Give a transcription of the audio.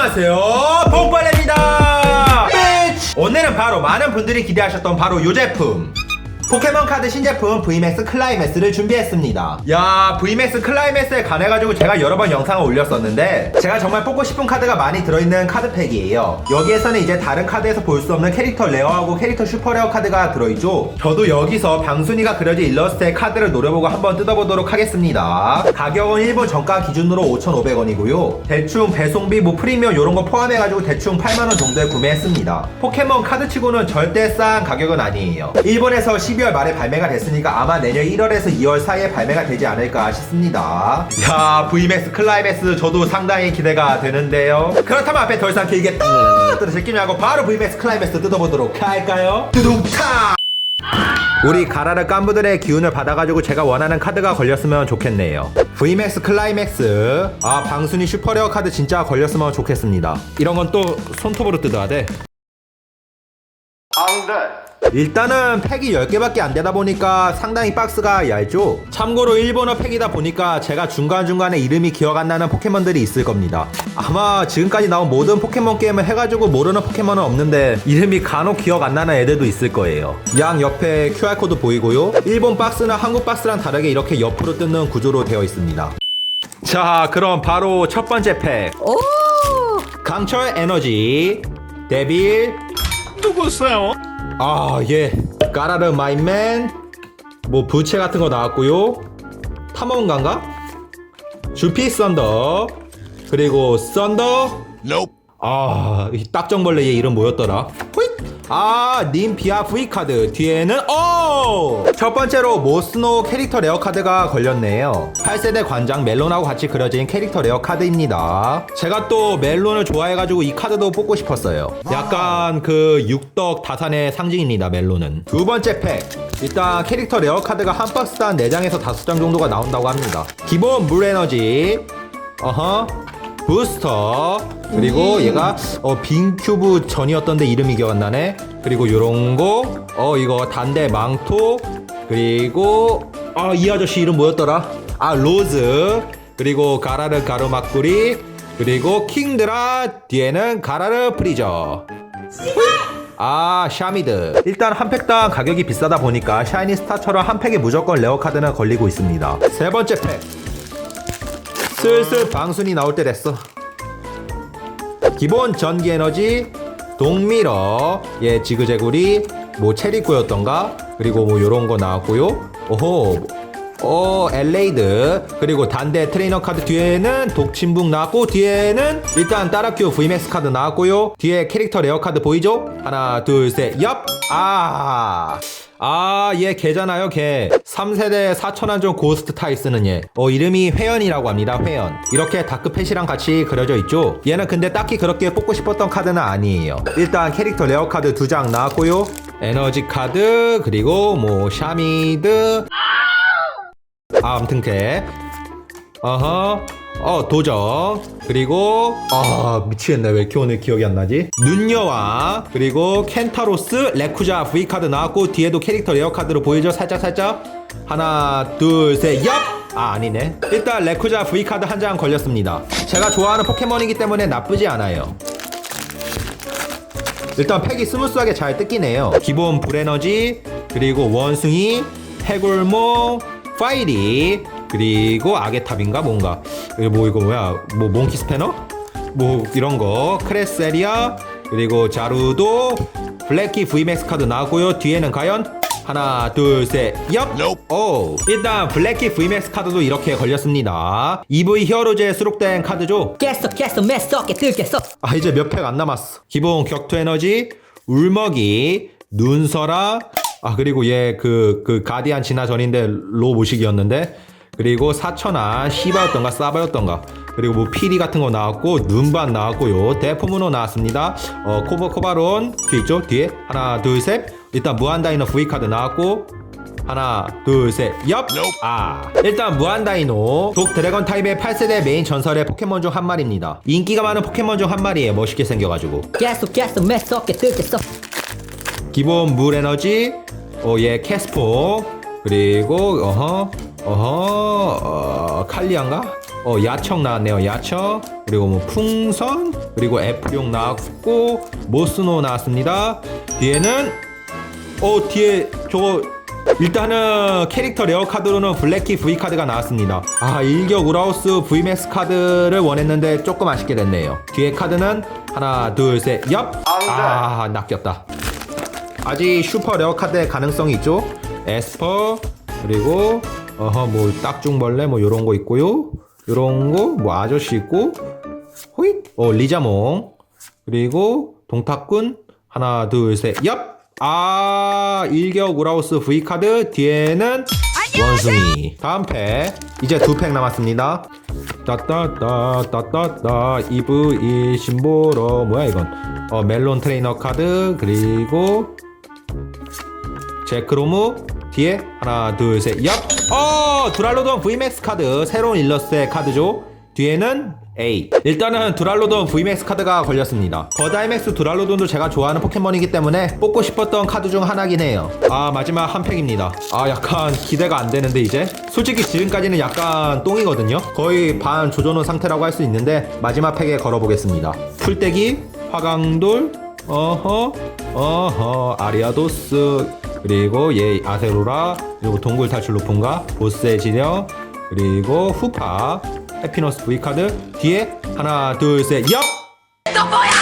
안녕하세요. 봉빨레입니다. 오늘은 바로 많은 분들이 기대하셨던 바로 요 제품 포켓몬 카드 신제품 VMAX 클라이맥스를 준비했습니다. 야, VMAX 클라이맥스에 관해가지고 제가 여러 번 영상을 올렸었는데, 제가 정말 뽑고 싶은 카드가 많이 들어있는 카드팩이에요. 여기에서는 이제 다른 카드에서 볼 수 없는 캐릭터 레어하고 캐릭터 슈퍼레어 카드가 들어있죠. 저도 여기서 방순이가 그려진 일러스트의 카드를 노려보고 한번 뜯어보도록 하겠습니다. 가격은 일본 정가 기준으로 5,500원이고요. 대충 배송비, 뭐 프리미엄 이런 거 포함해가지고 대충 8만원 정도에 구매했습니다. 포켓몬 카드치고는 절대 싼 가격은 아니에요. 일본에서 12월 말에 발매가 됐으니까 아마 내년 1월에서 2월 사이에 발매가 되지 않을까 싶습니다. 야, VMAX 클라이맥스 저도 상당히 기대가 되는데요. 그렇다면 앞에 더 이상 길게 뜯어 제끼지 말고 바로 VMAX 클라이맥스 뜯어보도록 할까요? 두둥탕! 우리 가라르 깐부들의 기운을 받아가지고 제가 원하는 카드가 걸렸으면 좋겠네요. VMAX 클라이맥스. 아, 방순이 슈퍼레어 카드 진짜 걸렸으면 좋겠습니다. 이런 건 또 손톱으로 뜯어야 돼. 일단은 팩이 10개밖에 안 되다 보니까 상당히 박스가 얇죠? 참고로 일본어 팩이다 보니까 제가 중간중간에 이름이 기억 안 나는 포켓몬들이 있을 겁니다. 아마 지금까지 나온 모든 포켓몬 게임을 해가지고 모르는 포켓몬은 없는데 이름이 간혹 기억 안 나는 애들도 있을 거예요. 양 옆에 QR코드 보이고요. 일본 박스는 한국 박스랑 다르게 이렇게 옆으로 뜯는 구조로 되어 있습니다. 자, 그럼 바로 첫 번째 팩. 오! 강철 에너지, 데빌, 누구세요? 아, 예. 까라르 마인맨, 뭐 부채 같은 거 나왔고요. 탐험가인가? 주피 썬더, 그리고 썬더. Nope. 아, 이 딱정벌레 얘 이름 뭐였더라? 호잇! 아, 님피아 V 카드 뒤에는 오! 첫 번째로 모스노 캐릭터 레어 카드가 걸렸네요. 8세대 관장 멜론하고 같이 그려진 캐릭터 레어 카드입니다. 제가 또 멜론을 좋아해가지고 이 카드도 뽑고 싶었어요. 약간 그 육덕 다산의 상징입니다. 멜론은. 두 번째 팩. 일단 캐릭터 레어 카드가 한 박스 한 4장에서 5장 정도가 나온다고 합니다. 기본 물 에너지. 어허. 부스터. 그리고 얘가 어 빈 큐브 전이었던데 이름이 기억 안 나네. 그리고 요런 거어 이거 단대 망토. 그리고 아 이 아저씨 이름 뭐였더라? 아 로즈. 그리고 가라르 가르마꾸리. 그리고 킹드라. 뒤에는 가라르 프리저. 아 샤미드. 일단 한 팩당 가격이 비싸다 보니까 샤이니 스타처럼 한 팩에 무조건 레어 카드는 걸리고 있습니다. 세 번째 팩 슬슬 방순이 나올 때 됐어. 기본 전기 에너지, 동미러, 예, 지그재구리, 뭐 체리코였던가, 그리고 뭐 요런 거 나왔고요. 오호, 어, 엘레이드, 그리고 단대 트레이너 카드 뒤에는 독침북 나왔고, 뒤에는 일단 따라큐 VMAX 카드 나왔고요. 뒤에 캐릭터 레어 카드 보이죠? 하나, 둘, 셋, 얍! 아, 아, 얘 걔잖아요, 걔. 3세대 4천안전 고스트 타이 쓰는 얘. 어, 이름이 회연이라고 합니다, 회연. 이렇게 다크펫이랑 같이 그려져 있죠? 얘는 근데 딱히 그렇게 뽑고 싶었던 카드는 아니에요. 일단 캐릭터 레어 카드 두 장 나왔고요. 에너지 카드, 그리고 뭐, 샤미드. 아, 아무튼 걔. 어허. 어, 도정. 그리고, 아, 미치겠네. 왜 이렇게 오늘 기억이 안 나지? 눈여왕. 그리고 켄타로스, 레쿠자 V카드 나왔고, 뒤에도 캐릭터 레어 카드로 보이죠? 살짝 살짝. 하나, 둘, 셋, 얍! 아, 아니네. 일단 레쿠자 V카드 한 장 걸렸습니다. 제가 좋아하는 포켓몬이기 때문에 나쁘지 않아요. 일단 팩이 스무스하게 잘 뜯기네요. 기본 불에너지, 그리고 원숭이, 해골몽, 파이리, 그리고 아게탑인가 뭔가. 뭐 이거 뭐야? 뭐 몽키 스패너? 뭐 이런 거. 크레세리아, 그리고 자루도, 블랙키 VMAX 카드 나왔고요. 뒤에는 과연 하나, 둘, 셋, 엽! Nope. 오! 일단 블랙키 VMAX 카드도 이렇게 걸렸습니다. EV 히어로즈에 수록된 카드죠. 깼어 깼어 mes어 깨들겠어 아 이제 몇 팩 안 남았어 기본 격투 에너지 울먹이 눈설아 아 그리고 얘 그 그 가디안 진화 전인데 로 모식이었는데 그리고 사천아 시바였던가 사바였던가 그리고 뭐 피리 같은 거 나왔고 눈반 나왔고요 대포문호 나왔습니다 어 코버 코바론 뒤에 있죠 뒤에 하나 둘 셋 일단 무한다이너 V 카드 나왔고 하나, 둘, 셋, 엽! Nope. 아. 일단 무한다이노. 독 드래곤 타입의 8세대 메인 전설의 포켓몬 중 한 마리입니다. 인기가 많은 포켓몬 중 한 마리에 멋있게 생겨가지고. 깼어 깼어 mes어 깨들겠어 기본 물 에너지, 어, 얘 캐스포, 그리고, 어허, 어허, 어, 칼리안가? 어 야청 나왔네요 야청 그리고 뭐 풍선 그리고 애플용 나왔고 모스노 나왔습니다. 뒤에는 어 뒤에 저거 일단은 캐릭터 레어 카드로는 블랙키 V 카드가 나왔습니다. 아 일격 우라우스 VMAX 카드를 원했는데 조금 아쉽게 됐네요. 뒤에 카드는 하나 둘셋옆 아 낚였다 아직 슈퍼 레어 카드의 가능성이 있죠? 에스퍼 그리고 어허 뭐 딱중벌레 뭐 요런 거 있고요. 요런 거 뭐 아저씨 있고. 호잇! 어 리자몽. 그리고 동탁군. 하나 둘셋옆아 일격 우라우스 V 카드. 뒤에는 원숭이. 다음 팩. 이제 두 팩 남았습니다. 따따따 따따따. 이브 이 심보러. 뭐야 이건? 어 멜론 트레이너 카드. 그리고 제크로무 뒤에 하나 둘셋옆어 두랄로돈 VMAX 카드. 새로운 일러스트의 카드죠. 뒤에는 A. 일단은 두랄로돈 VMAX 카드가 걸렸습니다. 거다이맥스 두랄로돈도 제가 좋아하는 포켓몬이기 때문에 뽑고 싶었던 카드 중 하나긴 해요. 아 마지막 한 팩입니다. 아 약간 기대가 안 되는데 이제? 솔직히 지금까지는 약간 똥이거든요. 거의 반 조져놓은 상태라고 할 수 있는데 마지막 팩에 걸어보겠습니다. 풀떼기 화강돌 어허 어허 아리아도스 그리고 얘 아세로라 그리고 동굴 탈출 루폰가 보스의 지령 그리고 후파 해피너스 V카드 뒤에 하나 둘셋 얍! 너 뭐야